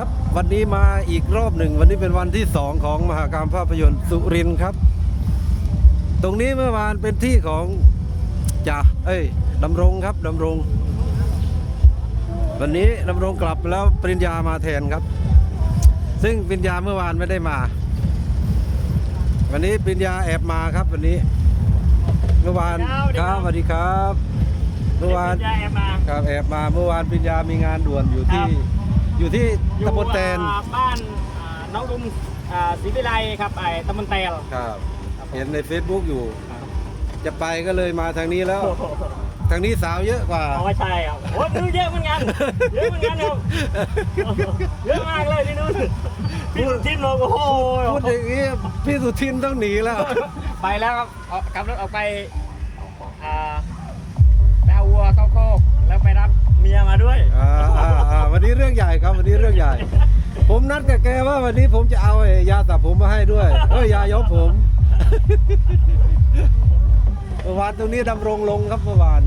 ครับ วันนี้มาอีกรอบหนึ่ง วันนี้เป็นวันที่สองของมหากรรมภาพยนตร์สุรินทร์ครับ ตรงนี้เมื่อวานเป็นที่ของจ่าเอ้ยดำรงครับดำรง วันนี้ดำรงกลับแล้วปริญญามาแทนครับ ซึ่งปริญญาเมื่อวานไม่ได้มา วันนี้ปริญญาแอบมาครับ วันนี้ เมื่อวานครับสวัสดีคครัรับบสวัสดีครับ เมื่อวานยาแอบมาครับแอบมาเมื่อวานปริญญามีงานด่วนอยู่ที่ครับ อยู่ที่อยู่ตำบลแตนอ่าบ้านอ่าน้องรุมอ่าศรีวิไลครับไอ้ตำบลแตลครับเห็นใน Facebook อยู่จะไปก็เลยมาทางนี้แล้วทางนี้สาวเยอะกว่า เอาไม่ใช่ครับโอ้ยดูเยอะเหมือนกันเยอะเหมือนกันครับเยอะมากเลยที่นู้นพี่สุทินบอกโอ้โหพูดอย่างนี้พี่สุทินต้องหนีแล้ว ไปแล้วครับเอาขับรถออกไปอ่าไปเอาวัวเข้าโคอกแล้วไปรับ เมียมาด้วยอ่าอ่าอ่าวันนี้เรื่องใหญ่ครับวันนี้เรื่องใหญ่ ผมนัดกับแกว่าวันนี้ผมจะเอาไอ้ยาสระผมมาให้ด้วยเอ้ยยาย้อมผม เมื่อวานตรงนี้ดำรงลงครับเมื่อวาน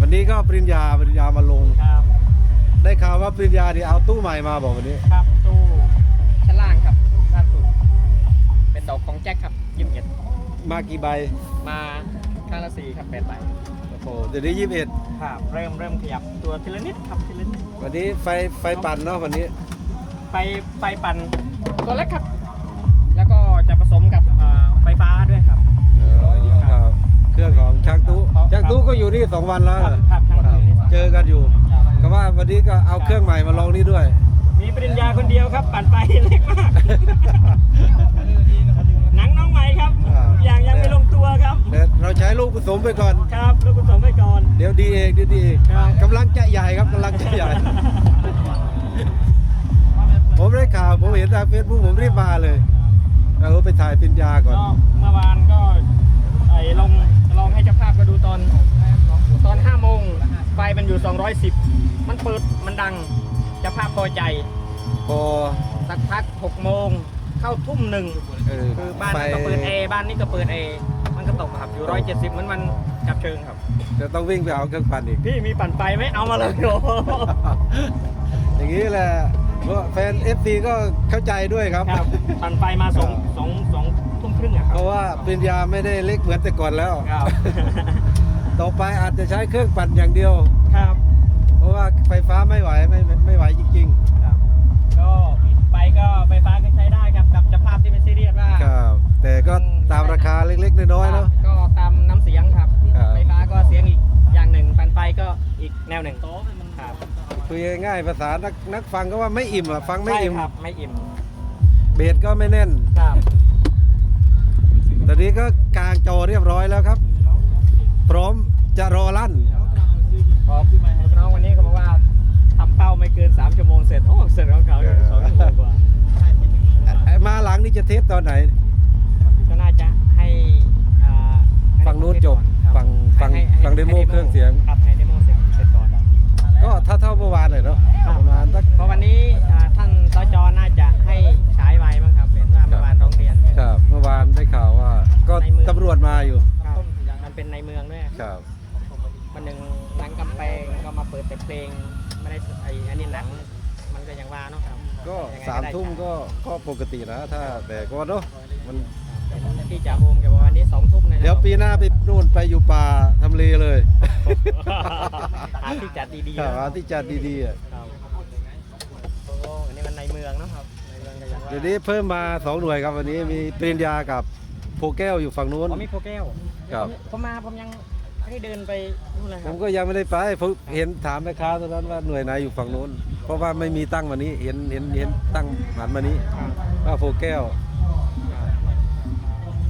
วันนี้ก็ปริญญาปริญญามาลง ครับ ได้ข่าวว่าปริญญานี่เอาตู้ใหม่มาบอกวันนี้ ครับตู้ชั้นล่างครับล่างสุด เป็นดอกของแจ็คครับยิ้มเอ็ดมากี่ใบมาข้างละสี่ครับแปดใบ โอ้โหเดี๋ยวนี้ยี่สิบเอ็ดครับเริ่มเริ่มขยับตัวทีละนิดครับทีละนิดวันนี้ไฟไฟปั่นเนาะวันนี้ ไฟไฟปั่นตัวเล็กครับ แล้วก็จะผสมกับอ่าไฟฟ้าด้วยครับครับเครื่องของช่างตู้ช่างตู้ก็อยู่นี่สองวันแล้วครับครับช่างตู้นี่สองวัน เจอกันอยู่ก็ว่าวันนี้ก็เอาเครื่องใหม่มาลองนี่ด้วย มีปริญญาคนเดียวครับ ปั่นไฟเล็กมาก หนังน้องใหม่ครับ ครับทุกอย่างยังไม่ลงตัวครับ แต่เราใช้ลูกผสมไปก่อน ครับ ดี๋ยวดีเองเดี๋ยวดีเองครับกำลังจะใหญ่ครับกำลังจะใหญ่ ผมได้ข่าวผมเห็นทางเฟซบุ๊กผมรีบมาเลยเราไปถ่ายปริญญาก่อนก็เมื่อวานก็ไอ้ลองลองให้เจ้าภาพก็ดูตอนตอน5โมงไฟมันอยู่ 210 มันเปิดมันดังเจ้าภาพพอใจพอสักพัก6โมงเข้าทุ่มหนึ่งเออคือบ้านไฟนั้นก็เปิดเอบ้านนี้ก็เปิดเอ มันก็ตกครับอยู่170เหมือนมันจับเชิงครับ จะต้องวิ่งไปเอาเครื่องปั่นอีก พี่มีปั่นไฟไหมเอามาเลยโอ้โหอย่างนี้แหละเพราะแฟน FC ก็เข้าใจด้วยครับ ครับปั่นไฟมาสองสองสองทุ่มครึ่งอะคเพรับราะว่าปริญญาไม่ได้เล็กเหมือนแต่ก่อนแล้ว ครับต่อไปอาจจะใช้เครื่องปั่นอย่างเดียว ครับ เพราะว่าไฟฟ้าไม่ไหวไม่ไม่ไม่ไหวจริงครับ ก็ไฟก็ไฟฟ้าก็ใช้ ง่ายๆภาษานักนักฟังก็ว่าไม่อิ่มอะฟังไม่ใช่อิ่มครับไม่อิ่มเบสก็ไม่แน่น ครับตอนนี้ก็กลางจอเรียบร้อยแล้วครับ พร้อมจะรอลั่นพอน้องวันนี้เขาบอกว่าทำเป้าไม่เกิน 3 ชั่วโมงเสร็จโอ้เสร็จของเขาอยู่สองชั่วโมงกว่าไอ้มาหลังนี่จะเทสตอนไหน ก็น่าจะให้อ่าให้ฝั่งนู้นจบครับฝั่งฝั่งให้ให้ฝั่งเดโมให้เครื่องเสียง ครับให้เดโม ก็เท่าเท่าๆเมื่อวานเลยเนาะครับประมาณสัก เพราะวันนี้อ่าท่านสจน่าจะให้ฉายไว้มั้งครับเป็นว่าเมื่อวานโรงเรียนครับเมื่อวานได้ข่าวว่า ก็ในเมืองตำรวจมาอยู่ครับมันเป็นในเมืองด้วยครับมันหนึ่งหนังกำแพงก็มาเปิดแต่เพลงไม่ได้ไอ้อันนี้หนังมันก็ยังว่าเนาะครับก็ยังไงสามได้ทุ่มก็ก็ปกตินะถ้าแต่ก็เนาะมัน เป็นที่จ่าโฮมแกบอกวันนี้สองทุ่มนะเดี๋ยวปีหน้าไปนู่นไปอยู่ป่าทำเลเลยหาที่จัดดีๆครับนะหาที่จัดดีๆอะครับโอ้อันนี้มันในเมืองเนาะครับในเมืองก็ยังว่าเดี๋ยวนี้เพิ่มมาสองหน่วยครับวันนี้มีปริญญากับโพแก้วอยู่ฝั่งนู้น อ๋อมีโพแก้วครับผมผมมาผมยังไม่ได้เดินไปนู่นเลยคผรับมก็ยังไม่ได้ไปผมเห็นถามแม่ค้าตอนนั้นว่าหน่วยไหนอยู่ฝั่งนู้น เพราะว่าไม่มีตั้งวันนี้เห็นเห็นเห็นตั้งหันมานี้ครับว่าโพแก้ว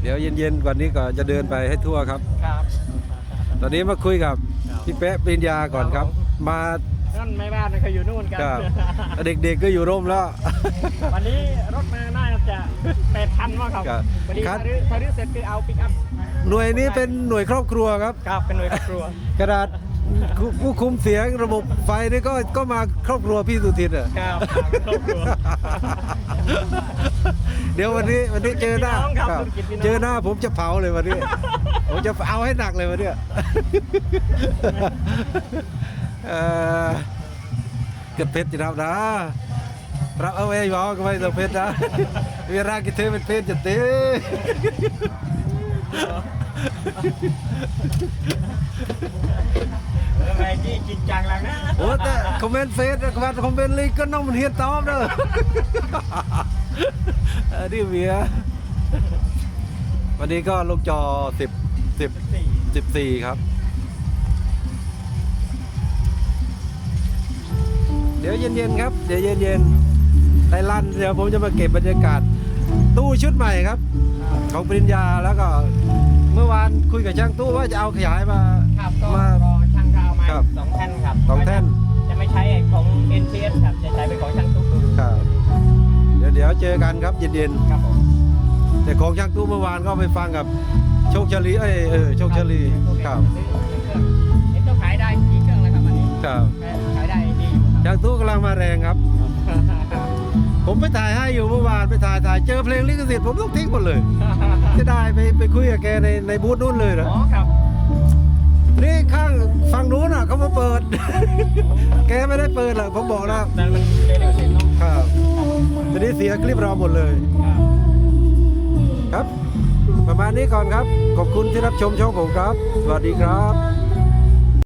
เดี๋ยวเย็นๆกว่านี้ก็จะเดินไปให้ทั่วครับ ครับ ตอนนี้มาคุยกับครับพี่แป๊ะปริญญาก่อนครับ มานั่นไม่บ้านนะเขาอยู่นู่นกันครับเด็กๆก็อยู่ร่มแล้ว วันนี้รถมาน่าจะแปดพันมั้งครับครับวันนี้ครับถ้ารื้อถ้ารื้อเสร็จคือเอาปิกอัพหน่วยนี้เป็นหน่วยครอบครัวครับ ครับเป็นหน่วยครอบครัวกระดาษ ผู้คุมเสียงระบบไฟนี่ก็ก็มาครอบครัวพี่สุทินอะครับครอบครัว เดี๋ยววันนี้วันนี้เจอหน้า ธุรกิจพี่น้องครับครับธุรกิจพี่น้อง เจอหน้าผมจะเผาเลยวันนี้ ผมจะเอาให้หนักเลยวันเนี้ยเอ่อเกันเพชรจีรับนะรับเอาไว้บอกก็ไม่ต้องเพชรนะเวลากินเธอเป็นเพชรจะเต้ทำ ไมที่จริงจังแล้วนะโอ้แต่คอมเมนต์เฟซคอมเมนต์คอมเมนต์ลิงก์ก็น้องมันเฮียนตอบเด้ออันนี้เมียวันนี้ก็ลงจอสิบสิบสี่สิบสี่ครับ เดี๋ยวเย็นๆครับ เดี๋ยวเย็นๆไทยลั่นเดี๋ยวผมจะมาเก็บบรรยากาศ ตู้ชุดใหม่ครับ ของปริญญาแล้วก็ เมื่อวานคุยกับช่างตู้ว่าจะเอาขยายมาครับก็มา มาครับ สองแท่นครับสองแท่นจะไม่ใช้ของ NCS ครับ จะใช้เป็นของช่างตุ๊กครับ เดี๋ยวเดี๋ยวเจอกันครับเย็นครับผมๆแต่ของช่างตู้เมื่อวานก็ไปฟังกับโชคชลีเอ้ยเออโชคชลีครับเห็นต้องขายได้กี่เครื่องแล้วครับอันนี้ครับขายได้ดีอยู่ครับช่างตู้กำลังมาแรงครับ ผมไปถ่ายให้อยู่เมื่อวานไปถ่ายถ่ายเจอเพลงลิขสิทธิ์ผมต้องทิ้งหมดเลยจะได้ไปไปคุยกับแกในในบูธนู้นเลยนะอ๋อครับ นี่ข้างฝั่งนู้นอะเขามาเปิด แกไม่ได้เปิดหรอกผมบอกแล้วแต่มันเป็นลิขสิทธิ์เนาะครับทีนี้เสียคลิปเราหมดเลย ครับ ประมาณนี้ก่อนครับ ขอบคุณที่รับชมช่องผมครับ สวัสดีครับ